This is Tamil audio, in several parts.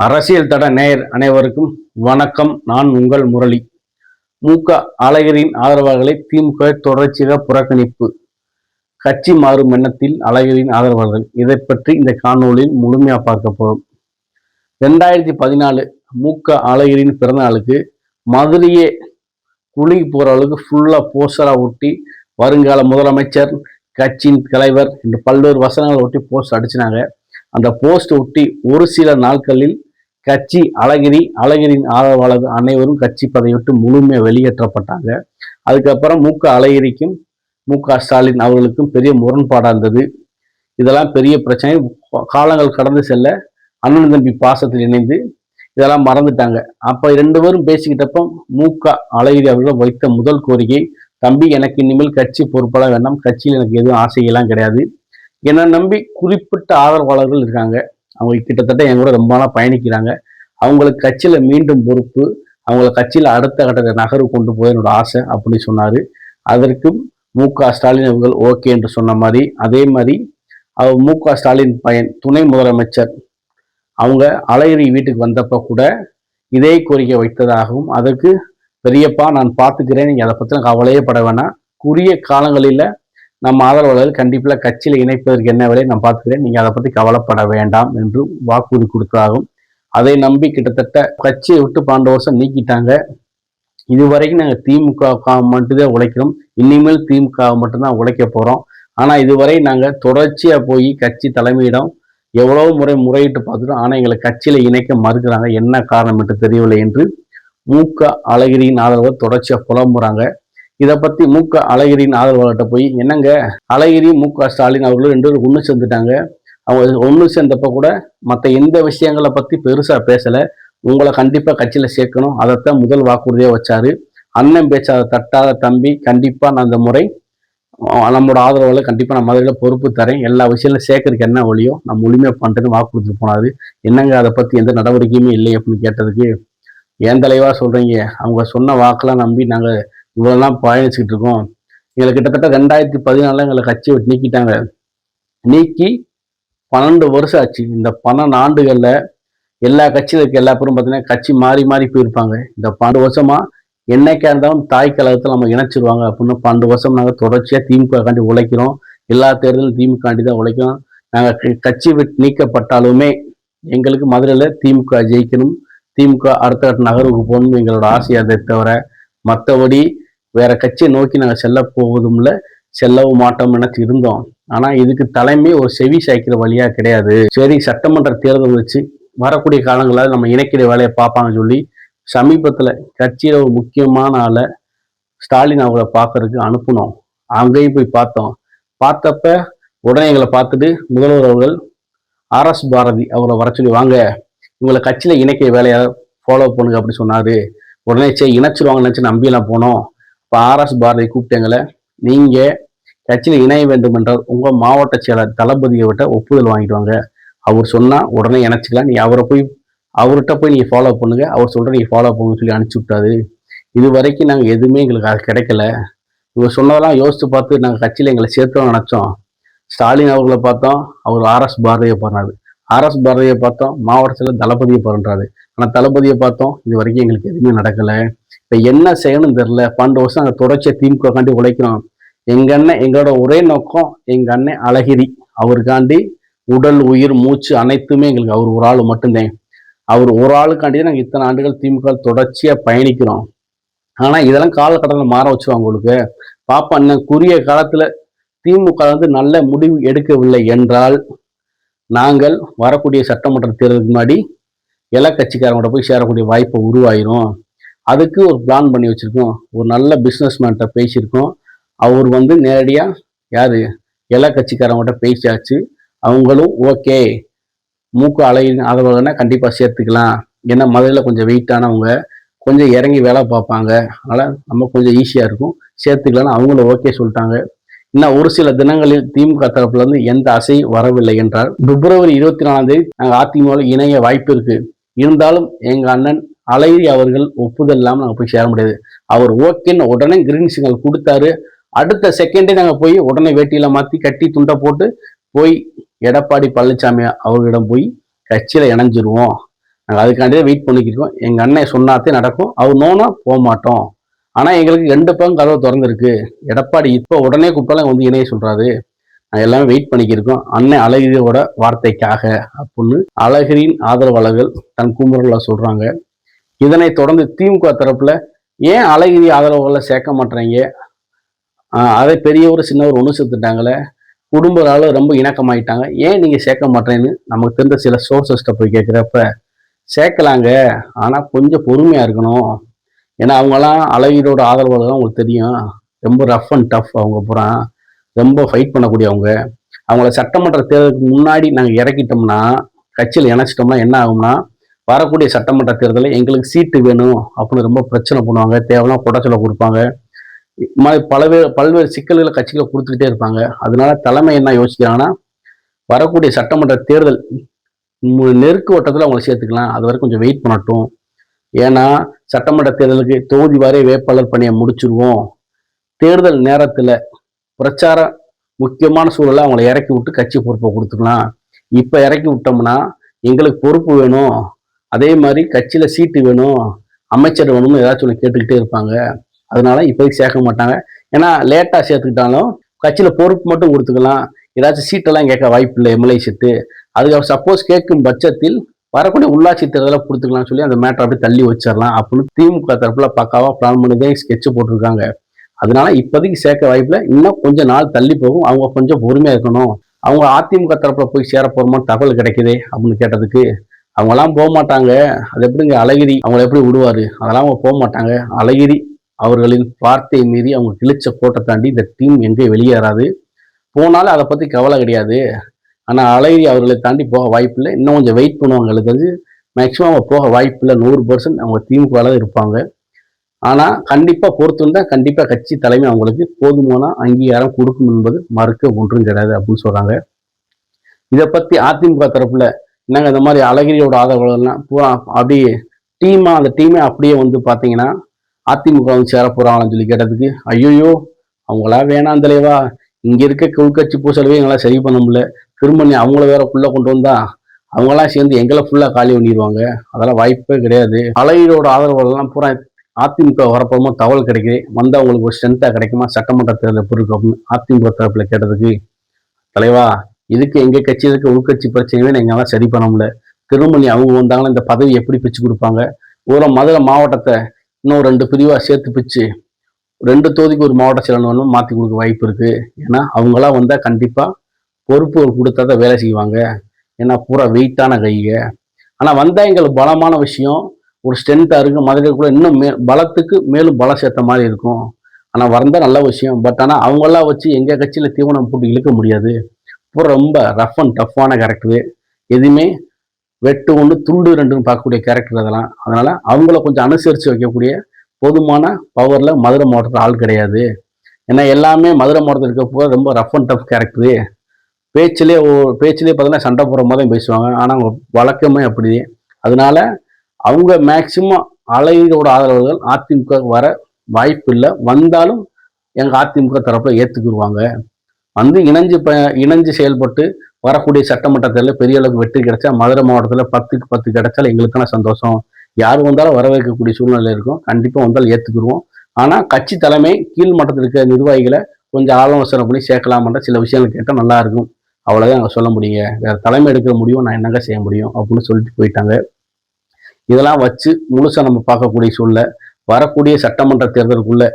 அரசியல் தட நேயர் அனைவருக்கும் வணக்கம். நான் உங்கள் முரளி. முக அழகிரின் ஆதரவாளர்களை திமுக தொடர்ச்சியாக புறக்கணிப்பு. கட்சி மாறும் எண்ணத்தில் அழகிரின் ஆதரவாளர்கள். இதை பற்றி இந்த காணொலியில் முழுமையாக பார்க்க போகிறோம் ரெண்டாயிரத்தி பதினாலு முக அழகிரின் பிறந்த மதுரையே குலுங்கி போகிற அளவுக்கு ஃபுல்லாக போஸ்டராக ஒட்டி வருங்கால முதலமைச்சர் கட்சியின் தலைவர் என்று பல்வேறு வசனங்களை ஒட்டி போஸ்ட் அடிச்சினாங்க. அந்த போஸ்ட் ஒட்டி ஒரு சில நாட்களில் கட்சி அழகிரி அழகிரியின் ஆதரவாளர் அனைவரும் கட்சி பதவியிட்டு முழுமையாக வெளியேற்றப்பட்டாங்க. அதுக்கப்புறம் மு க அழகிரிக்கும் மு க ஸ்டாலின் அவர்களுக்கும் பெரிய முரண்பாடாக இருந்தது. இதெல்லாம் பெரிய பிரச்சனை. காலங்கள் கடந்து செல்ல அண்ணன் தம்பி பாசத்தில் இணைந்து இதெல்லாம் மறந்துட்டாங்க. அப்போ ரெண்டு பேரும் பேசிக்கிட்டப்போ மு க அழகிரி அவர்கள் வைத்த முதல் கோரிக்கை தம்பி எனக்கு இனிமேல் கட்சி பொறுப்பெல்லாம் வேண்டாம். கட்சியில் எனக்கு எதுவும் ஆசைகள்லாம் கிடையாது. என்னை நம்பி குறிப்பிட்ட ஆதரவாளர்கள் இருக்காங்க. அவங்க கிட்டத்தட்ட என் கூட ரொம்ப நாளாக பயணிக்கிறாங்க. அவங்களுக்கு கட்சியில் மீண்டும் பொறுப்பு அவங்கள கட்சியில் அடுத்த கட்ட நகர்வு கொண்டு போய் என்னோட ஆசை அப்படின்னு சொன்னார். அதற்கும் மு க ஸ்டாலின் அவர்கள் ஓகே என்று சொன்ன மாதிரி அதே மாதிரி அவர் மு க ஸ்டாலின் பையன் துணை முதலமைச்சர் அவங்க அலையறி வீட்டுக்கு வந்தப்ப கூட இதே கோரிக்கை வைத்ததாகவும் அதற்கு பெரியப்பா நான் பார்த்துக்கிறேன் நீங்கள் அதை பற்றின கவலையே பட வேணாம். குறுகிய காலங்களில் நம்ம ஆதரவாளர்கள் கண்டிப்பாக கட்சியில் இணைப்பதற்கு என்ன வரை நான் பார்த்துக்கிறேன் நீங்கள் அதை பற்றி கவலைப்பட வேண்டாம் என்று வாக்குறுதி கொடுத்ததாகும் அதை நம்பி கிட்டத்தட்ட கட்சியை விட்டு பன்னெண்டு வருஷம் நீக்கிட்டாங்க. இதுவரைக்கும் நாங்கள் திமுக மட்டும்தான் உழைக்கிறோம். இனிமேல் திமுக மட்டும்தான் உழைக்க போகிறோம் ஆனால் இதுவரை நாங்கள் தொடர்ச்சியாக போய் கட்சி தலைமையிடம் எவ்வளவு முறை முறையிட்டு பார்த்துட்டோம். ஆனால் எங்களை கட்சியில் இணைக்க மறுக்கிறாங்க. என்ன காரணம் என்று தெரியவில்லை என்று மூக்க அழகிரியின் ஆதரவை தொடர்ச்சியாக புலம்புறாங்க. இதை பற்றி க. அழகிரியின் ஆதரவாளர்கிட்ட போய் என்னங்க? அழகிரி மு க. ஸ்டாலின் அவர்களும் ரெண்டு பேரும் ஒன்று சேர்ந்துட்டாங்க. அவங்க ஒன்று சேர்ந்தப்ப கூட மற்ற எந்த விஷயங்களை பற்றி பெருசாக பேசலை. உங்களை கண்டிப்பாக கட்சியில் சேர்க்கணும். அதைத்தான் முதல் வாக்குறுதியாக வச்சாரு. அண்ணன் பேச்சாத தட்டாத தம்பி கண்டிப்பாக நான் அந்த முறை நம்மளோட ஆதரவில் கண்டிப்பாக நான் மதுரையில் பொறுப்பு தரேன். எல்லா விஷயங்களும் சேர்க்கறதுக்கு என்ன வழியோ நான் முழுமையாக பண்ணுறேன்னு வாக்கு கொடுத்துட்டு என்னங்க? அதை பற்றி எந்த நடவடிக்கையுமே இல்லை அப்படின்னு கேட்டதுக்கு ஏன் தலைவாக சொல்கிறீங்க அவங்க சொன்ன வாக்கெல்லாம் நம்பி நாங்கள் இவ்வளோலாம் பயணிச்சுக்கிட்டு இருக்கோம். எங்களை கிட்டத்தட்ட ரெண்டாயிரத்தி பதினாலில் எங்களை கட்சியை விட்டு நீக்கிட்டாங்க. நீக்கி பன்னெண்டு வருஷம் ஆச்சு. இந்த பன்னெண்டு ஆண்டுகளில் எல்லா கட்சியில் இருக்க எல்லா பேரும் பார்த்தீங்கன்னா கட்சி மாறி மாறி போயிருப்பாங்க. இந்த பன்னெண்டு வருஷமா என்னைக்கா இருந்தாலும் தாய் கழகத்தில் நம்ம இணைச்சிருவாங்க அப்படின்னு பன்னெண்டு வருஷம் நாங்கள் தொடர்ச்சியாக திமுகக்காண்டி உழைக்கிறோம். எல்லா தேர்தலும் திமுகாண்டி தான் உழைக்கிறோம் நாங்கள் கட்சி விட்டு நீக்கப்பட்டாலுமே எங்களுக்கு மதுரையில் திமுக ஜெயிக்கணும். திமுக அடுத்த கட்ட நகர்வுக்கு போகணும் எங்களோட ஆசையாக தவிர மற்றபடி வேற கட்சியை நோக்கி நாங்கள் செல்ல போவதும் இல்லை செல்லவும் மாட்டோம் எனக்கு இருந்தோம். ஆனால் இதுக்கு தலைமை ஒரு செவி சாய்க்கிற வழியாக கிடையாது. சரி சட்டமன்ற தேர்தல் வச்சு வரக்கூடிய காலங்களில் நம்ம இணைக்கிற வேலையை பார்ப்பாங்கன்னு சொல்லி சமீபத்தில் கட்சியில் ஒரு முக்கியமான ஆளை ஸ்டாலின் அவங்கள பார்க்கறதுக்கு அனுப்பினோம். அங்கேயும் போய் பார்த்தோம். பார்த்தப்ப உடனே எங்களை பார்த்துட்டு முதல்வர் அவர்கள் ஆர். எஸ். பாரதி அவரை வர சொல்லி வாங்க. இவங்களை கட்சியில் இணைக்கிற வேலையை ஃபாலோ பண்ணுங்க அப்படி சொன்னார். உடனே சரி இணைச்சிருவாங்கன்னு நினச்சி நம்பியெல்லாம் போனோம். இப்போ ஆர்எஸ் பாரதி கூப்பிட்டேங்களே நீங்கள் கட்சியில் இணைய வேண்டும் என்றால் உங்கள் மாவட்ட செயலர் தளபதியை விட்ட ஒப்புதல் வாங்கிட்டு வாங்க. அவர் சொன்னால் உடனே இணைச்சிக்கலாம். நீ அவரை போய் அவர்கிட்ட போய் நீங்கள் ஃபாலோ பண்ணுங்க. அவர் சொல்கிற நீங்கள் ஃபாலோ பண்ணுங்க சொல்லி அனுப்பிச்சி விட்டாரு. இது வரைக்கும் நாங்கள் எதுவுமே எங்களுக்கு அது கிடைக்கல. இவர் சொன்னதெல்லாம் யோசித்து பார்த்து நாங்கள் கட்சியில் எங்களை சேர்த்தோம் நினச்சோம். ஸ்டாலின் அவர்களை பார்த்தோம். அவர் ஆர்எஸ் பாரதியை பண்ணாரு ஆர்எஸ் பாரதியை பார்த்தோம். மாவட்டத்தில் தளபதியை பண்ணுறாரு ஆனால் தளபதியை பார்த்தோம். இது வரைக்கும் எங்களுக்கு எதுவுமே நடக்கலை. இப்போ என்ன செய்யணும்னு தெரில பன்னெண்டு வருஷம் நாங்கள் தொடர்ச்சியாக திமுகக்காண்டி உழைக்கிறோம். எங்கள் அண்ணன் எங்களோட ஒரே நோக்கம் எங்கள் அண்ணன் அழகிரி. அவருக்காண்டி உடல் உயிர் மூச்சு அனைத்துமே எங்களுக்கு அவர் ஒரு ஆள் மட்டும்தான். அவர் ஒரு ஆளுக்காண்டி நாங்கள் இத்தனை ஆண்டுகள் திமுக தொடர்ச்சியாக பயணிக்கிறோம். ஆனால் இதெல்லாம் காலகட்டத்தில் மாற வச்சுருவாங்க உங்களுக்கு. பாப்பா அண்ணன் குறுகிய காலத்தில் திமுக வந்து நல்ல முடிவு எடுக்கவில்லை என்றால் நாங்கள் வரக்கூடிய சட்டமன்ற தேர்தலுக்கு முன்னாடி இல கட்சிக்காரங்களோட போய் சேரக்கூடிய வாய்ப்பு உருவாயிரும். அதுக்கு ஒரு பிளான் பண்ணி வச்சுருக்கோம். ஒரு நல்ல பிஸ்னஸ் மேன்கிட்ட பேசியிருக்கோம். அவர் வந்து நேரடியாக யார்? எல்லா கட்சிக்காரங்கள்ட்ட பேசியாச்சு. அவங்களும் ஓகே மூக்கு அலையின் ஆதரவுனா கண்டிப்பாக சேர்த்துக்கலாம். ஏன்னா மதுரையில் கொஞ்சம் வெயிட்டானவங்க கொஞ்சம் இறங்கி வேலை பார்ப்பாங்க. அதனால் நம்ம கொஞ்சம் ஈஸியாக இருக்கும். சேர்த்துக்கலாம்னு அவங்களும் ஓகே சொல்லிட்டாங்க. இன்னும் ஒரு சில தினங்களில் திமுக தரப்புலேருந்து எந்த அசையும் வரவில்லை என்றால் பிப்ரவரி இருபத்தி நாலாம் தேதி நாங்கள் அதிமுக இணைய வாய்ப்பு இருக்குது இருந்தாலும் எங்கள் அண்ணன் அழகிரி அவர்கள் ஒப்புதல் இல்லாமல் நாங்கள் போய் சேர முடியாது. அவர் ஓகேன்னு உடனே கிரீன் சிக்னல் கொடுத்தாரு. அடுத்த செகண்டே நாங்கள் போய் உடனே வேட்டியில மாற்றி கட்டி துண்டை போட்டு போய் எடப்பாடி பழனிசாமி அவர்களிடம் போய் கட்சியில் இணைஞ்சிருவோம். நாங்கள் அதுக்காண்டியே வெயிட் பண்ணிக்கிருக்கோம் எங்கள் அண்ணன் சொன்னாத்தே நடக்கும். அவர் நோனா போக மாட்டோம். ஆனால் எங்களுக்கு ரெண்டு பக்கம் கதவு திறந்துருக்கு. எடப்பாடி இப்போ உடனே கூப்பிட்டாலும் வந்து இணைய சொல்கிறாரு நாங்கள் எல்லாமே வெயிட் பண்ணிக்கிருக்கோம் அண்ணன் அழகிரியோட வார்த்தைக்காக அப்படின்னு அழகிரியின் ஆதரவாளர்கள் தன் குமுறலில் சொல்கிறாங்க இதனை தொடர்ந்து திமுக தரப்புல ஏன் அழகிரி ஆதரவுகளை சேர்க்க மாட்டேறீங்க? அதை பெரியவர் சின்னவர் ஒன்று சேர்த்துட்டாங்களே. குடும்ப ரொம்ப இணக்கமாயிட்டாங்க. ஏன் நீங்கள் சேர்க்க மாட்டேன்னு நமக்கு தெரிந்த சில சோர்சஸ்ட்டை போய் கேட்குறப்ப சேர்க்கலாங்க. ஆனால் கொஞ்சம் பொறுமையாக இருக்கணும். ஏன்னா அவங்களாம் அழகிரோட ஆதரவாளர் தான் உங்களுக்கு தெரியும். ரொம்ப ரஃப் அண்ட் டஃப் அவங்க பூரா. ரொம்ப ஃபைட் பண்ணக்கூடியவங்க. அவங்கள சட்டமன்ற தேர்தலுக்கு முன்னாடி நாங்கள் இறக்கிட்டோம்னா கட்சியில் இணைச்சிட்டோம்னா என்ன ஆகும்னா வரக்கூடிய சட்டமன்ற தேர்தலில் எங்களுக்கு சீட்டு வேணும் அப்படின்னு ரொம்ப பிரச்சனை பண்ணுவாங்க. தேவைலாம் புடச்சலை கொடுப்பாங்க. பலவேறு பல்வேறு சிக்கல்களை கட்சிகளை கொடுத்துக்கிட்டே இருப்பாங்க. அதனால தலைமை என்ன யோசிக்கிறாங்கன்னா வரக்கூடிய சட்டமன்ற தேர்தல் நெருக்கு வட்டத்தில் அவங்களை சேர்த்துக்கலாம். அது வரைக்கும் கொஞ்சம் வெயிட் பண்ணட்டும். ஏன்னா சட்டமன்ற தேர்தலுக்கு தொகுதி வரை வேட்பாளர் பணியை முடிச்சிருவோம். தேர்தல் நேரத்தில் பிரச்சார முக்கியமான சூழலை அவங்கள இறக்கி விட்டு கட்சி பொறுப்பை கொடுத்துக்கலாம். இப்போ இறக்கி விட்டோம்னா எங்களுக்கு பொறுப்பு வேணும். அதே மாதிரி கட்சியில் சீட்டு வேணும் அமைச்சர் வேணும்னு ஏதாச்சும் ஒன்று கேட்டுக்கிட்டே இருப்பாங்க. அதனால இப்போதைக்கு சேர்க்க மாட்டாங்க. ஏன்னா லேட்டாக சேர்த்துக்கிட்டாலும் கட்சியில் பொறுப்பு மட்டும் கொடுத்துக்கலாம். ஏதாச்சும் சீட்டெல்லாம் கேட்க வாய்ப்பு இல்லை எம்எல்ஏ சீட்டு. அதுக்கு சப்போஸ் கேட்கும் பட்சத்தில் வரக்கூடிய உள்ளாட்சி தேர்தலை கொடுத்துக்கலாம்னு சொல்லி அந்த மேட்டர் அப்படியே தள்ளி வச்சிடலாம் அப்படின்னு திமுக தரப்புல பக்காவாக பிளான் பண்ணி ஸ்கெட்ச் போட்டிருக்காங்க. அதனால இப்போதைக்கு சேர்க்க வாய்ப்பில் இன்னும் கொஞ்சம் நாள் தள்ளி போகும். அவங்க கொஞ்சம் பொறுமையாக இருக்கணும். அவங்க அதிமுக தரப்புல போய் சேர போறோமோ? தகவல் கிடைக்குதே அப்படின்னு கேட்டதுக்கு அவங்கெல்லாம் போக மாட்டாங்க அது எப்படிங்க? அழகிரி அவங்கள எப்படி விடுவாரு? அதெல்லாம் அவங்க போக மாட்டாங்க அழகிரி அவர்களின் வார்த்தையை மீறி அவங்க கிழிச்ச கோட்டை தாண்டி இந்த டீம் எங்கே வெளியேறாது. போனாலும் அதை பற்றி கவலை கிடையாது. ஆனால் அழகிரி அவர்களை தாண்டி போக வாய்ப்பில்லை. இன்னும் கொஞ்சம் வெயிட் பண்ணுவாங்களுக்கு அது மேக்ஸிமம் அவங்க போக வாய்ப்பில்லை. நூறு பர்சன்ட் அவங்க திமுக இருப்பாங்க. ஆனால் கண்டிப்பாக பொறுத்திருந்தா கண்டிப்பாக கட்சி தலைமை அவங்களுக்கு போதுமான அங்கீகாரம் கொடுக்கும் என்பது மறுக்க ஒன்றும் கிடையாது அப்படின்னு சொல்கிறாங்க இதை பற்றி அதிமுக தரப்புல என்னங்க இந்த மாதிரி அழகிரியோட ஆதரவுலாம் பூரா அப்படியே டீமாக அந்த டீமே அப்படியே வந்து பார்த்தீங்கன்னா அதிமுக வந்து சேர போகிறாங்களான்னு சொல்லி கேட்டதுக்கு ஐயோயோ அவங்களா வேணாம் தலைவா. இங்கே இருக்க உள்கட்சி பூசலவே எங்களால் சரி பண்ண முடியல. திரும்ப நீ அவங்கள வேற ஃபுல்லாக கொண்டு வந்தா அவங்களாம் சேர்ந்து எங்களை ஃபுல்லாக காலி பண்ணிடுவாங்க. அதெல்லாம் வாய்ப்பே கிடையாது. அலையரோட ஆதரவுலாம் பூரா அதிமுக வரப்போமோ தகவல் கிடைக்குது. வந்து அவங்களுக்கு ஒரு ஸ்ட்ரென்த்தாக கிடைக்குமா? சட்டமன்ற தேர்தல் எப்படி அப்படின்னு அதிமுக தரப்பில் கேட்டதுக்கு தலைவா இதுக்கு எங்க கட்சி இருக்க உள்கட்சி பிரச்சனையுமே எங்களால் சரி பண்ண முடியல. திருமணி அவங்க வந்தாங்கன்னா இந்த பதவி எப்படி பிச்சு கொடுப்பாங்க? ஒரு மதுரை மாவட்டத்தை இன்னும் ரெண்டு பிரிவா சேர்த்து பிச்சு ரெண்டு தொகுதிக்கு ஒரு மாவட்ட செயலாளர் மாற்றி கொடுக்க வாய்ப்பு இருக்கு. ஏன்னா அவங்களாம் வந்தால் கண்டிப்பாக பொறுப்பு கொடுத்தா தான் வேலை செய்வாங்க. ஏன்னா பூரா வெயிட்டான கைங்க. ஆனால் வந்தால் எங்களுக்கு பலமான விஷயம் ஒரு ஸ்ட்ரென்த்தாக மதுரை கூட இன்னும் மே பலத்துக்கு மேலும் பலம் சேர்த்த மாதிரி இருக்கும். ஆனால் வந்தால் நல்ல விஷயம். பட் ஆனால் அவங்களாம் வச்சு எங்கள் கட்சியில் தீவனம் போட்டு இழுக்க முடியாது. பூரா ரொம்ப ரஃப் அண்ட் டஃப்பான கேரக்டரு எதுவுமே வெட்டு ஒன்று துண்டு ரெண்டுன்னு பார்க்கக்கூடிய கேரக்டர் அதெல்லாம். அதனால் அவங்கள கொஞ்சம் அனுசரித்து வைக்கக்கூடிய போதுமான பவரில் மதுரை மாவட்டத்தில் ஆள் கிடையாது. ஏன்னா எல்லாமே மதுரை மாவட்டத்தில் இருக்க ரொம்ப ரஃப் அண்ட் டஃப் கேரக்டரு பேச்சிலே பேச்சிலே பார்த்தீங்கன்னா சண்டை போகிற மாதிரி பேசுவாங்க. ஆனால் அவங்க வழக்கமே அப்படி. அதனால அவங்க மேக்சிமம் அழகியோட ஆதரவுகள் அதிமுக வர வாய்ப்பு இல்லை வந்தாலும் எங்கள் அதிமுக தரப்பில் ஏற்றுக்குருவாங்க வந்து இணைஞ்சு ப இணைஞ்சு செயல்பட்டு வரக்கூடிய சட்டமன்ற தேர்தலில் பெரிய அளவுக்கு வெற்றி கிடைச்சா மதுரை மாவட்டத்தில் பத்துக்கு பத்து கிடைச்சாலும் எங்களுக்கான சந்தோஷம். யார் வந்தாலும் வரவேற்கக்கூடிய சூழ்நிலை இருக்கும். கண்டிப்பாக வந்தாலும் ஏற்றுக்குருவோம் ஆனால் கட்சி தலைமை கீழ் மட்டத்தில் இருக்கிற நிர்வாகிகளை கொஞ்சம் ஆலோசனை பண்ணி சேர்க்கலாமன்ற சில விஷயங்கள் கேட்டால் நல்லா இருக்கும். அவ்வளோதான் அங்கே சொல்ல முடியுங்க. வேறு தலைமை எடுக்கிற முடியும் நான் என்னங்க செய்ய முடியும் அப்படின்னு சொல்லிட்டு போயிட்டாங்க. இதெல்லாம் வச்சு முழுசாக நம்ம பார்க்கக்கூடிய சூழ்நிலை. வரக்கூடிய சட்டமன்ற தேர்தலுக்குள்ளே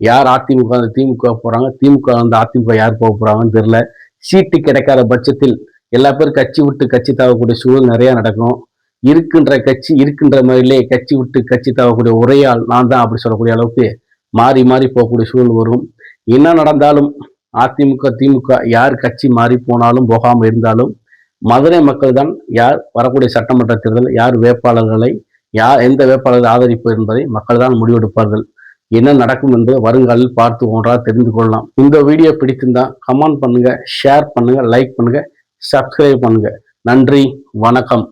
யார் அதிமுக அந்த திமுக போகிறாங்க திமுக வந்து அதிமுக யார் போக போகிறாங்கன்னு தெரில சீட்டு கிடைக்காத பட்சத்தில் எல்லா பேரும் கட்சி விட்டு கட்சி தாவக்கூடிய சூழல் நிறையா நடக்கும். இருக்கின்ற கட்சி இருக்கின்ற மாதிரிலே கட்சி விட்டு கட்சி தாவக்கூடிய உரையால் நான் தான் அப்படி சொல்லக்கூடிய அளவுக்கு மாறி மாறி போகக்கூடிய சூழல் வரும். என்ன நடந்தாலும் அதிமுக திமுக யார் கட்சி மாறி போனாலும் போகாமல் இருந்தாலும் மதுரை மக்கள் தான் யார் வரக்கூடிய சட்டமன்ற தேர்தல் யார் வேட்பாளர்களை யார் எந்த வேட்பாளர்கள் ஆதரிப்பு என்பதை மக்கள் தான் முடிவெடுப்பார்கள். என்ன நடக்கும் என்று வருங்காலில் பார்த்து ஒன்றாக தெரிந்து கொள்ளலாம். இந்த வீடியோ பிடித்திருந்தா கமெண்ட் பண்ணுங்க ஷேர் பண்ணுங்க லைக் பண்ணுங்க சப்ஸ்கிரைப் பண்ணுங்க. நன்றி வணக்கம்.